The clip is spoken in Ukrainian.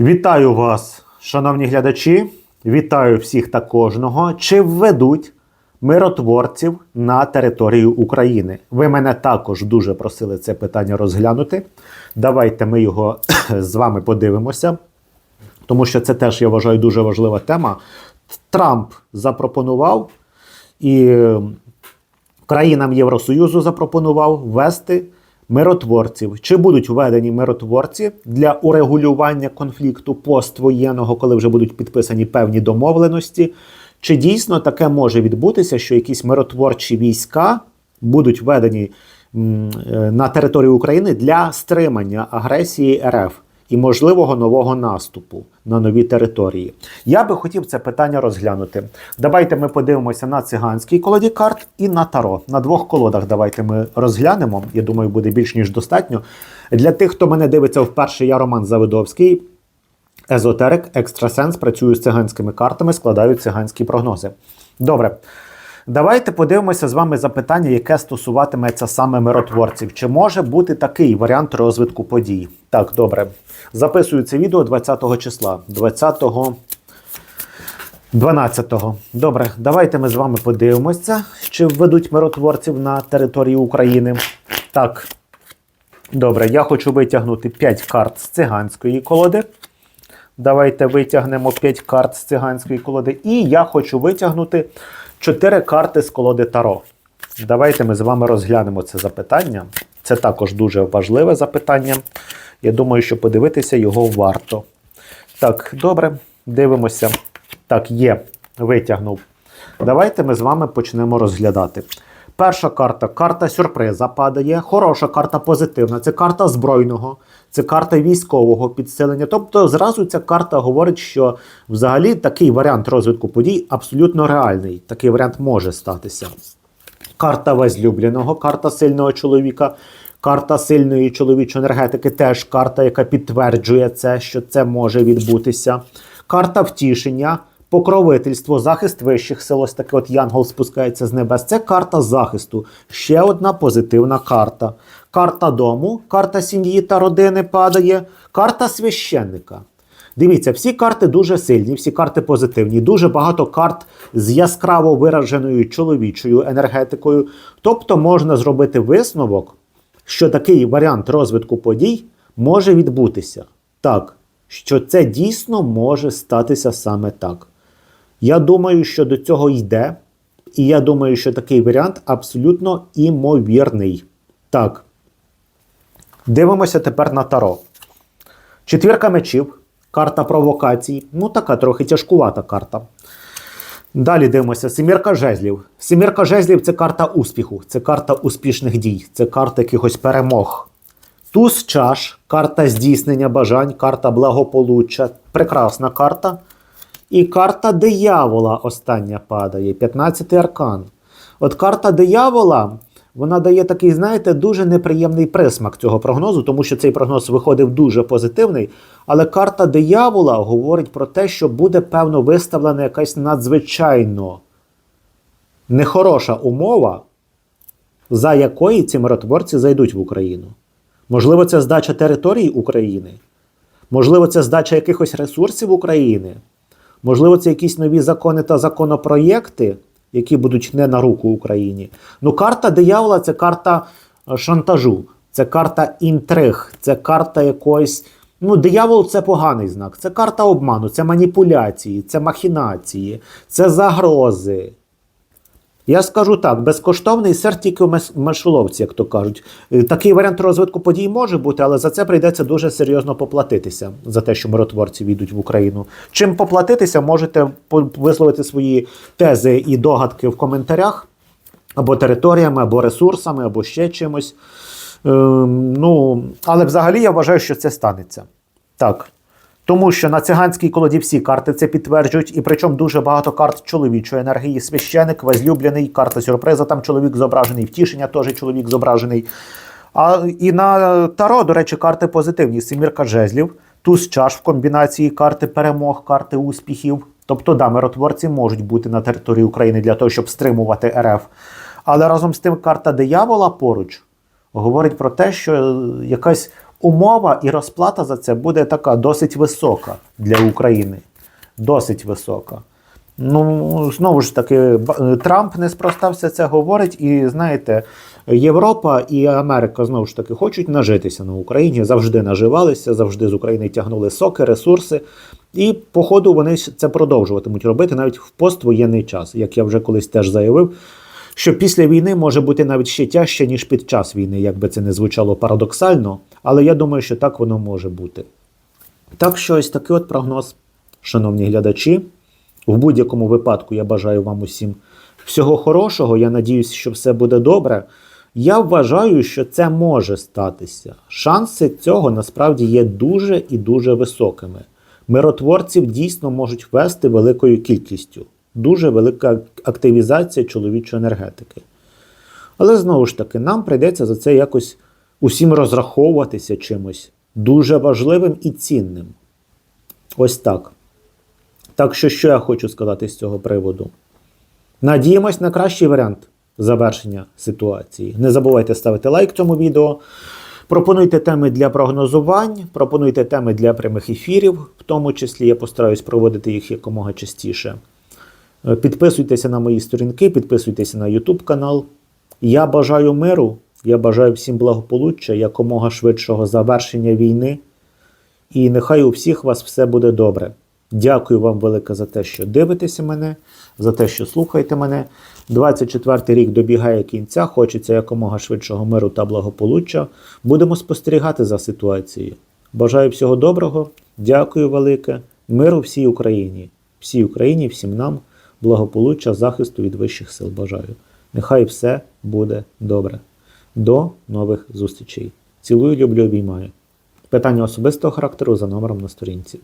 Вітаю вас, шановні глядачі. Вітаю всіх та кожного. Чи введуть миротворців на територію України? Ви мене також дуже просили це питання розглянути. Давайте ми його з вами подивимося, тому що це теж, я вважаю, дуже важлива тема. Трамп запропонував і е, країнам Євросоюзу запропонував ввести миротворців. Чи будуть введені миротворці для урегулювання конфлікту поствоєнного, коли вже будуть підписані певні домовленості? Чи дійсно таке може відбутися, що якісь миротворчі війська будуть введені е, на територію України для стримання агресії РФ? І можливого нового наступу на нові території. Я би хотів це питання розглянути. Давайте ми подивимося на циганський колоді карт і на таро. На двох колодах давайте ми розглянемо. Я думаю, буде більш ніж достатньо. Для тих, хто мене дивиться вперше, я Роман Завидовський. Езотерик, екстрасенс, працюю з циганськими картами, складаю циганські прогнози. Добре. Давайте подивимося з вами запитання, яке стосуватиметься саме миротворців. Чи може бути такий варіант розвитку подій? Так, добре. Записую це відео 20 числа. 20 12-го. Добре, давайте ми з вами подивимося, чи введуть миротворців на території України. Так. Добре, я хочу витягнути 5 карт з циганської колоди. Давайте витягнемо 5 карт з циганської колоди. І я хочу витягнути 4 карти з колоди Таро. Давайте ми з вами розглянемо це запитання. Це також дуже важливе запитання. Я думаю, що подивитися його варто. Так, добре, дивимося. Так, є, витягнув. Давайте ми з вами почнемо розглядати. Перша карта карта сюрприза падає. Хороша карта позитивна. Це карта збройного, це карта військового підсилення. Тобто, зразу ця карта говорить, що взагалі такий варіант розвитку подій абсолютно реальний. Такий варіант може статися. Карта возлюбленого, карта сильного чоловіка, карта сильної чоловічої енергетики теж карта, яка підтверджує це, що це може відбутися. Карта втішення, покровительство, захист вищих сил. Ось таке от Янгол спускається з небес. Це карта захисту. Ще одна позитивна карта. Карта дому, карта сім'ї та родини падає, карта священника. Дивіться, всі карти дуже сильні, всі карти позитивні. Дуже багато карт з яскраво вираженою чоловічою енергетикою. Тобто можна зробити висновок, що такий варіант розвитку подій може відбутися. Так, що це дійсно може статися саме так. Я думаю, що до цього йде, і я думаю, що такий варіант абсолютно імовірний. Так. Дивимося тепер на Таро. Четвірка мечів, карта провокацій. Ну, така трохи тяжкувата карта. Далі дивимося: Семірка жезлів. Семірка жезлів це карта успіху, це карта успішних дій, це карта якихось перемог. Туз чаш, карта здійснення бажань, карта благополуччя. Прекрасна карта. І карта диявола остання падає, 15-й аркан. От карта диявола, вона дає такий, знаєте, дуже неприємний присмак цього прогнозу, тому що цей прогноз виходив дуже позитивний. Але карта диявола говорить про те, що буде, певно, виставлена якась надзвичайно нехороша умова, за якої ці миротворці зайдуть в Україну. Можливо, це здача території України, можливо, це здача якихось ресурсів України. Можливо, це якісь нові закони та законопроєкти, які будуть не на руку Україні. Ну, карта диявола це карта е, шантажу, це карта інтриг, це карта якоїсь. Ну, диявол це поганий знак. Це карта обману, це маніпуляції, це махінації, це загрози. Я скажу так: безкоштовний сир тільки в мишоловці, як то кажуть. Е, Такий варіант розвитку подій може бути, але за це прийдеться дуже серйозно поплатитися за те, що миротворці війдуть в Україну. Чим поплатитися, можете висловити свої тези і догадки в коментарях або територіями, або ресурсами, або ще чимось. Ем, ну, але взагалі я вважаю, що це станеться. Так. Тому що на циганській колоді всі карти це підтверджують, і причому дуже багато карт чоловічої енергії. Священик, возлюблений, карта сюрприза, там чоловік зображений, втішення теж чоловік зображений. А і на Таро, до речі, карти позитивні. Семірка жезлів, туз чаш в комбінації карти перемог, карти успіхів. Тобто, да, миротворці можуть бути на території України для того, щоб стримувати РФ. Але разом з тим карта диявола поруч говорить про те, що якась умова і розплата за це буде така досить висока для України. Досить висока. Ну, знову ж таки, Трамп неспроста все це говорить, і знаєте, Європа і Америка знову ж таки хочуть нажитися на Україні, завжди наживалися, завжди з України тягнули соки, ресурси. І, по ходу, вони це продовжуватимуть робити навіть в поствоєнний час, як я вже колись теж заявив. Що після війни може бути навіть ще тяжче, ніж під час війни, як би це не звучало парадоксально, але я думаю, що так воно може бути. Так що ось такий от прогноз, шановні глядачі. В будь-якому випадку я бажаю вам усім всього хорошого. Я надіюсь, що все буде добре. Я вважаю, що це може статися. Шанси цього насправді є дуже і дуже високими. Миротворців дійсно можуть вести великою кількістю. Дуже велика активізація чоловічої енергетики. Але знову ж таки, нам прийдеться за це якось усім розраховуватися чимось дуже важливим і цінним. Ось так. Так що, що я хочу сказати з цього приводу? Надіємось на кращий варіант завершення ситуації. Не забувайте ставити лайк цьому відео. Пропонуйте теми для прогнозувань, пропонуйте теми для прямих ефірів, в тому числі я постараюсь проводити їх якомога частіше. Підписуйтеся на мої сторінки, підписуйтеся на YouTube канал. Я бажаю миру, я бажаю всім благополуччя, якомога швидшого завершення війни. І нехай у всіх вас все буде добре. Дякую вам велике за те, що дивитеся мене, за те, що слухаєте мене. 24-й рік добігає кінця, хочеться якомога швидшого миру та благополуччя. Будемо спостерігати за ситуацією. Бажаю всього доброго, дякую велике, миру всій Україні, всій Україні, всім нам, благополуччя, захисту від вищих сил бажаю. Нехай все буде добре. До нових зустрічей. Цілую, люблю, обіймаю. Питання особистого характеру за номером на сторінці.